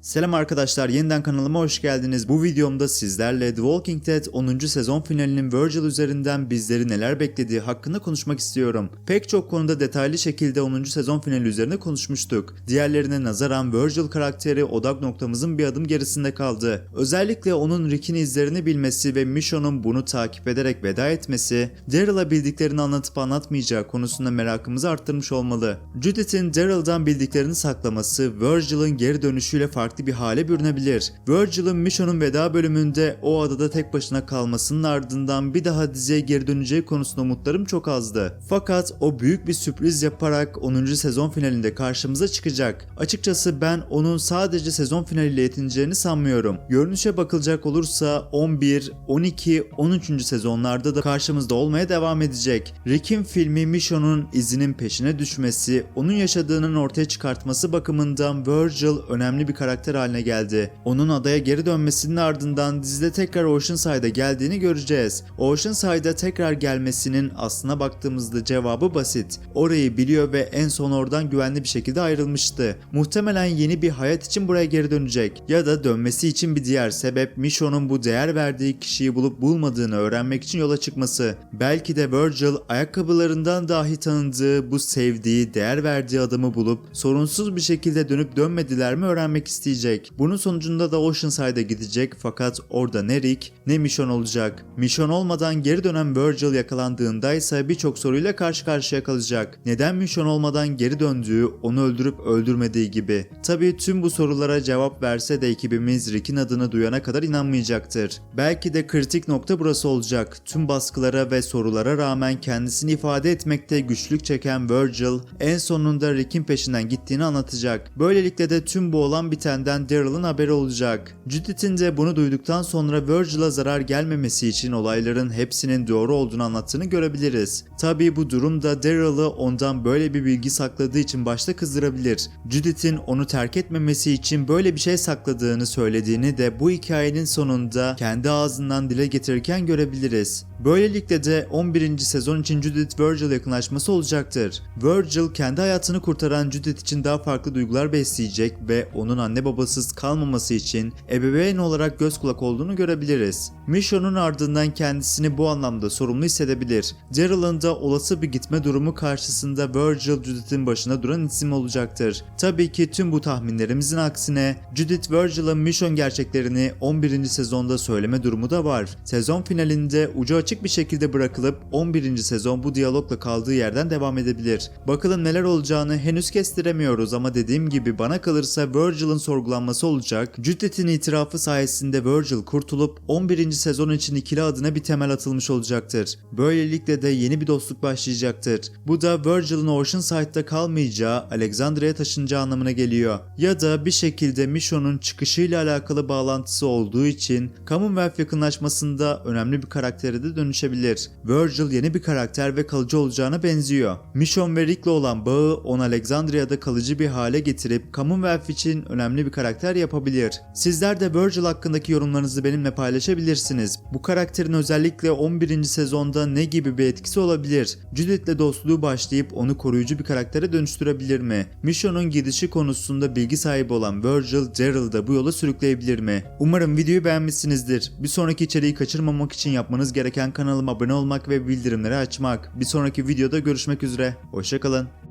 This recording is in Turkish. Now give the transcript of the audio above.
Selam arkadaşlar, yeniden kanalıma hoş geldiniz. Bu videomda sizlerle The Walking Dead 10. sezon finalinin Virgil üzerinden bizleri neler beklediği hakkında konuşmak istiyorum. Pek çok konuda detaylı şekilde 10. sezon finali üzerine konuşmuştuk. Diğerlerine nazaran Virgil karakteri odak noktamızın bir adım gerisinde kaldı. Özellikle onun Rick'in izlerini bilmesi ve Michonne'un bunu takip ederek veda etmesi, Daryl'a bildiklerini anlatıp anlatmayacağı konusunda merakımızı arttırmış olmalı. Judith'in Daryl'dan bildiklerini saklaması, Virgil'ın geri dönüşüyle farklı bir hale bürünebilir. Virgil'ın Michonne'un veda bölümünde o adada tek başına kalmasının ardından bir daha diziye geri döneceği konusunda umutlarım çok azdı. Fakat o büyük bir sürpriz yaparak 10. sezon finalinde karşımıza çıkacak. Açıkçası ben onun sadece sezon finaliyle yetineceğini sanmıyorum. Görünüşe bakılacak olursa 11, 12, 13. sezonlarda da karşımızda olmaya devam edecek. Rick'in filmi Michonne'un izinin peşine düşmesi, onun yaşadığının ortaya çıkartması bakımından Virgil önemli bir karakter haline geldi. Onun adaya geri dönmesinin ardından dizide tekrar Oceanside'a geldiğini göreceğiz. Oceanside'a tekrar gelmesinin aslına baktığımızda cevabı basit. Orayı biliyor ve en son oradan güvenli bir şekilde ayrılmıştı. Muhtemelen yeni bir hayat için buraya geri dönecek. Ya da dönmesi için bir diğer sebep Michonne'un bu değer verdiği kişiyi bulup bulmadığını öğrenmek için yola çıkması. Belki de Virgil ayakkabılarından dahi tanıdığı bu sevdiği, değer verdiği adamı bulup sorunsuz bir şekilde dönüp dönmediler mi öğrenmek isteyecek. Bunun sonucunda da Oceanside'a gidecek fakat orada ne Rick ne Michonne olacak. Michonne olmadan geri dönen Virgil yakalandığında ise birçok soruyla karşı karşıya kalacak. Neden Michonne olmadan geri döndüğü, onu öldürüp öldürmediği gibi. Tabii tüm bu sorulara cevap verse de ekibimiz Rick'in adını duyana kadar inanmayacaktır. Belki de kritik nokta burası olacak. Tüm baskılara ve sorulara rağmen kendisini ifade etmekte güçlük çeken Virgil en sonunda Rick'in peşinden gittiğini anlatacak. Böylelikle de tüm bu olan bitenden Daryl'ın haberi olacak. Judith'in de bunu duyduktan sonra Virgil'a zarar gelmemesi için olayların hepsinin doğru olduğunu anlattığını görebiliriz. Tabii bu durumda Daryl'ı ondan böyle bir bilgi sakladığı için başta kızdırabilir. Judith'in onu terk etmemesi için böyle bir şey sakladığını söylediğini de bu hikayenin sonunda kendi ağzından dile getirirken görebiliriz. Böylelikle de 11. sezon için Judith Virgil yakınlaşması olacaktır. Virgil kendi hayatını kurtaran Judith için daha farklı duygular besleyecek ve onun anne babasız kalmaması için ebeveyn olarak göz kulak olduğunu görebiliriz. Michonne'un ardından kendisini bu anlamda sorumlu hissedebilir. Daryl'ın da olası bir gitme durumu karşısında Virgil Judith'in başına duran isim olacaktır. Tabii ki tüm bu tahminlerimizin aksine Judith Virgil'ın Michonne gerçeklerini 11. sezonda söyleme durumu da var. Sezon finalinde ucu açık bir şekilde bırakılıp 11. sezon bu diyalogla kaldığı yerden devam edebilir. Bakalım neler olacağını henüz kestiremiyoruz ama dediğim gibi bana kalırsa Virgil'ın sorgulanması olacak. Judith'in itirafı sayesinde Virgil kurtulup 11. sezon için ikili adına bir temel atılmış olacaktır. Böylelikle de yeni bir dostluk başlayacaktır. Bu da Virgil'ın Oceanside'da kalmayacağı, Alexandria'ya taşınacağı anlamına geliyor. Ya da bir şekilde Michonne'un çıkışıyla alakalı bağlantısı olduğu için Commonwealth yakınlaşmasında önemli bir karaktere de dönüşebilir. Virgil yeni bir karakter ve kalıcı olacağına benziyor. Michonne ve Rick'le olan bağı onu Alexandria'da kalıcı bir hale getirip Commonwealth için önemli bir karakter yapabilir. Sizler de Virgil hakkındaki yorumlarınızı benimle paylaşabilirsiniz. Bu karakterin özellikle 11. sezonda ne gibi bir etkisi olabilir? Judith'le dostluğu başlayıp onu koruyucu bir karaktere dönüştürebilir mi? Michonne'un gidişi konusunda bilgi sahibi olan Virgil, da bu yola sürükleyebilir mi? Umarım videoyu beğenmişsinizdir. Bir sonraki içeriği kaçırmamak için yapmanız gereken kanalıma abone olmak ve bildirimleri açmak. Bir sonraki videoda görüşmek üzere. Hoşçakalın.